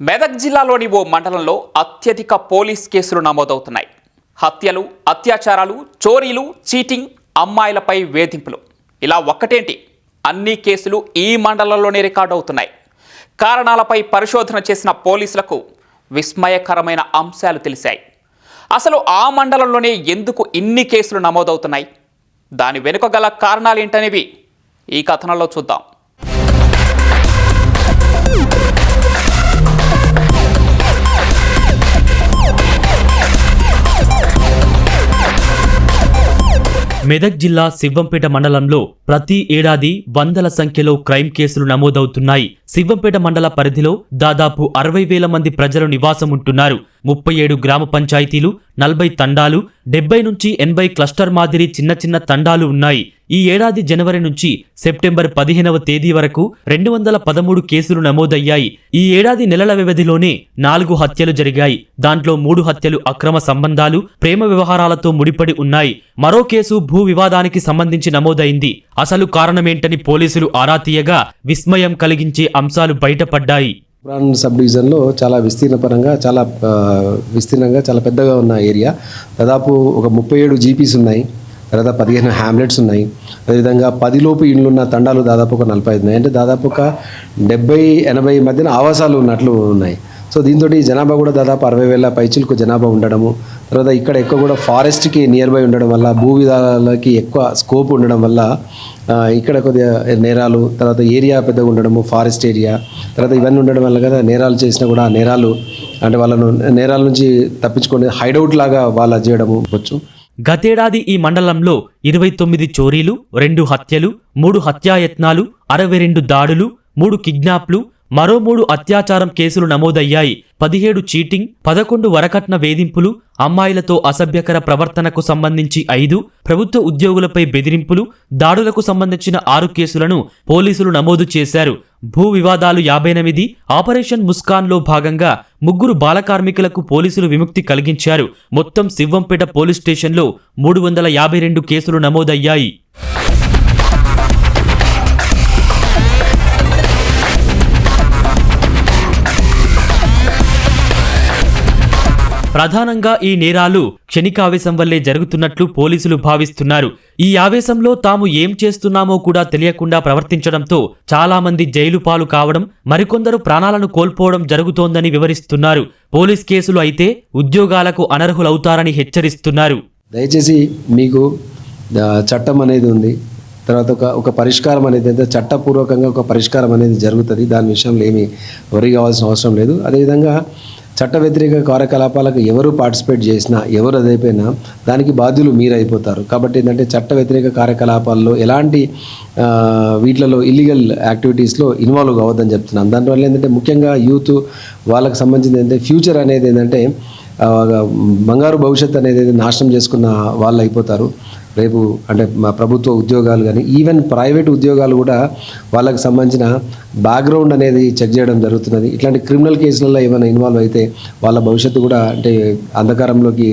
మెదక్ జిల్లాలోని ఓ మండలంలో అత్యధిక పోలీస్ కేసులు నమోదవుతున్నాయి. హత్యలు అత్యాచారాలు చోరీలు చీటింగ్ అమ్మాయిలపై వేధింపులు. ఇలా ఒక్కటేంటి? అన్ని కేసులు ఈ మండలంలోనే రికార్డు అవుతున్నాయి. కారణాలపై పరిశోధన చేసిన పోలీసులకు విస్మయకరమైన అంశాలు తెలిసాయి అసలు ఆ మండలంలోనే ఎందుకు ఇన్ని కేసులు నమోదవుతున్నాయి? దాని వెనుక గల కారణాలేంటనేవి ఈ కథనంలో చూద్దాం. మెదక్ జిల్లా శివంపేట మండలంలో ప్రతి ఏడాది వందల సంఖ్యలో క్రైమ్ కేసులు నమోదవుతున్నాయి. శివంపేట మండల పరిధిలో దాదాపు అరవై వేల మంది ప్రజలు నివాసం ఉంటున్నారు. ముప్పై ఏడు గ్రామ పంచాయతీలు నలభై తండాలు డెబ్బై నుంచి ఎనభై క్లస్టర్ మాదిరి చిన్న చిన్న తండాలు ఉన్నాయి. ఈ ఏడాది జనవరి నుంచి సెప్టెంబర్ పదిహేనవ తేదీ వరకు రెండు వందల పదమూడు కేసులు నమోదయ్యాయి. ఈ ఏడాది నెలల వ్యవధిలోనే నాలుగు హత్యలు జరిగాయి. దాంట్లో మూడు హత్యలు అక్రమ సంబంధాలు ప్రేమ వ్యవహారాలతో ముడిపడి ఉన్నాయి. మరో కేసు భూ వివాదానికి సంబంధించి నమోదైంది. అసలు కారణమేంటని పోలీసులు ఆరా తీయగా విస్మయం కలిగించే అంశాలు బయటపడ్డాయి. సబ్ డివిజన్లో చాలా విస్తీర్ణ పరంగా చాలా విస్తీర్ణంగా చాలా పెద్దగా ఉన్న ఏరియా. దాదాపు ఒక ముప్పై ఏడు జీపీస్ ఉన్నాయి. తర్వాత పదిహేను హ్యామ్లెట్స్ ఉన్నాయి. అదేవిధంగా పదిలోపు ఇండ్లు ఉన్న తండాలు దాదాపు ఒక నలభై ఐదు ఉన్నాయి. అంటే దాదాపు ఒక డెబ్బై ఎనభై మధ్యన ఆవాసాలు ఉన్నట్లు ఉన్నాయి. సో దీంతో జనాభా కూడా దాదాపు అరవై వేల పైచులకు జనాభా ఉండడము. తర్వాత ఇక్కడ ఎక్కువ కూడా ఫారెస్ట్కి నియర్ బై ఉండడం వల్ల భూ విధాలకి ఎక్కువ స్కోప్ ఉండడం వల్ల ఇక్కడ కొద్దిగా నేరాలు తర్వాత ఏరియా పెద్దగా ఉండడము ఫారెస్ట్ ఏరియా తర్వాత ఇవన్నీ ఉండడం వల్ల కదా నేరాలు చేసినా కూడా ఆ నేరాలు అంటే వాళ్ళను నేరాల నుంచి తప్పించుకొని హైడౌట్ లాగా వాళ్ళ చేయడము వచ్చు గతేడాది ఈ మండలంలో ఇరవై తొమ్మిది చోరీలు రెండు హత్యలు మూడు హత్యాయత్నాలు అరవై రెండు దాడులు మూడు కిడ్నాప్లు మరో మూడు అత్యాచారం కేసులు నమోదయ్యాయి. పదిహేడు చీటింగ్ పదకొండు వరకట్న వేధింపులు అమ్మాయిలతో అసభ్యకర ప్రవర్తనకు సంబంధించి ఐదు ప్రభుత్వ ఉద్యోగులపై బెదిరింపులు దాడులకు సంబంధించిన ఆరు కేసులను పోలీసులు నమోదు చేశారు. భూ వివాదాలు యాభై ఎనిమిది ఆపరేషన్ ముస్కాన్లో భాగంగా ముగ్గురు బాల కార్మికులకు పోలీసులు విముక్తి కలిగించారు. మొత్తం శివంపేట పోలీస్ స్టేషన్లో మూడు వందల యాభై రెండు కేసులు నమోదయ్యాయి. ప్రధానంగా ఈ నేరాలు క్షణికావేశం వల్లే జరుగుతున్నట్లు పోలీసులు భావిస్తున్నారు. ఈ ఆవేశంలో తాము ఏం చేస్తున్నామో కూడా తెలియకుండా ప్రవర్తించడంతో చాలా మంది జైలు పాలు కావడం మరికొందరు ప్రాణాలను కోల్పోవడం జరుగుతోందని వివరిస్తున్నారు. పోలీస్ కేసులు అయితే ఉద్యోగాలకు అనర్హులవుతారని హెచ్చరిస్తున్నారు. దయచేసి మీకు చట్టం అనేది ఉంది. తర్వాత ఒక ఒక పరిష్కారం అనేది అయితే చట్టపూర్వకంగా ఒక పరిష్కారం అనేది జరుగుతుంది. దాని విషయంలో ఏమీ వరి కావాల్సిన అవసరం లేదు. అదేవిధంగా చట్ట వ్యతిరేక కార్యకలాపాలకు ఎవరు పార్టిసిపేట్ చేసినా ఎవరు అదైపోయినా దానికి బాధ్యులు మీరు అయిపోతారు కాబట్టి ఏంటంటే చట్ట వ్యతిరేక కార్యకలాపాల్లో ఎలాంటి వీటిలలో ఇల్లీగల్ యాక్టివిటీస్లో ఇన్వాల్వ్ కావద్దని చెప్తున్నాను. దానివల్ల ఏంటంటే ముఖ్యంగా యూత్ వాళ్ళకి సంబంధించింది ఏంటంటే ఫ్యూచర్ అనేది ఏంటంటే బంగారు భవిష్యత్ అనేది నాశనం చేసుకున్న వాళ్ళు అయిపోతారు. రేపు అంటే మా ప్రభుత్వ ఉద్యోగాలు కానీ ఈవెన్ ప్రైవేట్ ఉద్యోగాలు కూడా వాళ్ళకి సంబంధించిన బ్యాక్గ్రౌండ్ అనేది చెక్ చేయడం జరుగుతున్నది. ఇట్లాంటి క్రిమినల్ కేసులలో ఏమైనా ఇన్వాల్వ్ అయితే వాళ్ళ భవిష్యత్తు కూడా అంటే అంధకారంలోకి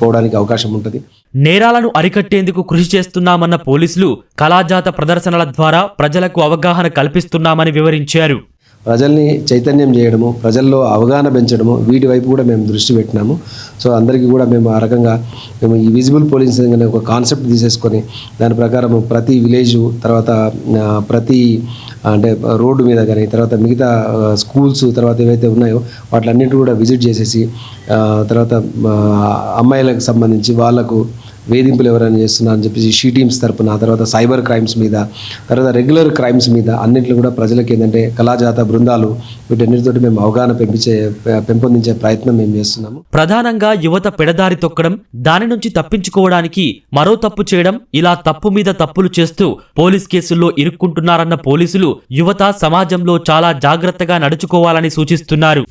పోవడానికి అవకాశం ఉంటుంది. నేరాలను అరికట్టేందుకు కృషి చేస్తున్నామన్న పోలీసులు కళాజాత ప్రదర్శనల ద్వారా ప్రజలకు అవగాహన కల్పిస్తున్నామని వివరించారు. ప్రజల్ని చైతన్యం చేయడము ప్రజల్లో అవగాహన పెంచడము వీటి వైపు కూడా మేము దృష్టి పెట్టినాము. సో అందరికీ కూడా మేము ఆ రకంగా మేము ఈ విజిబుల్ పోలింగ్స్ అనే ఒక కాన్సెప్ట్ తీసేసుకొని దాని ప్రకారం ప్రతి విలేజ్ తర్వాత ప్రతి అంటే రోడ్డు మీద కానీ తర్వాత మిగతా స్కూల్స్ తర్వాత ఏవైతే ఉన్నాయో వాటిలన్నింటి కూడా విజిట్ చేసేసి తర్వాత అమ్మాయిలకు సంబంధించి వాళ్ళకు వేధింపులు ఎవరైనా చేస్తున్నారు అని చెప్పేసి షీ టీమ్స్ తరపున తర్వాత సైబర్ క్రైమ్స్ మీద తర్వాత రెగ్యులర్ క్రైమ్స్ మీద అన్నింటిలో కూడా ప్రజలకు ఏంటంటే కళాజాత బృందాలు వీటన్నిటితోటి మేము అవగాహన పెంపించే పెంపొందించే ప్రయత్నం మేము చేస్తున్నాము. ప్రధానంగా యువత పెడదారి తొక్కడం దాని నుంచి తప్పించుకోవడానికి మరో తప్పు చేయడం ఇలా తప్పు మీద తప్పులు చేస్తూ పోలీస్ కేసుల్లో ఇరుక్కుంటున్నారన్న పోలీసులు యువత సమాజంలో చాలా జాగ్రత్తగా నడుచుకోవాలని సూచిస్తున్నారు.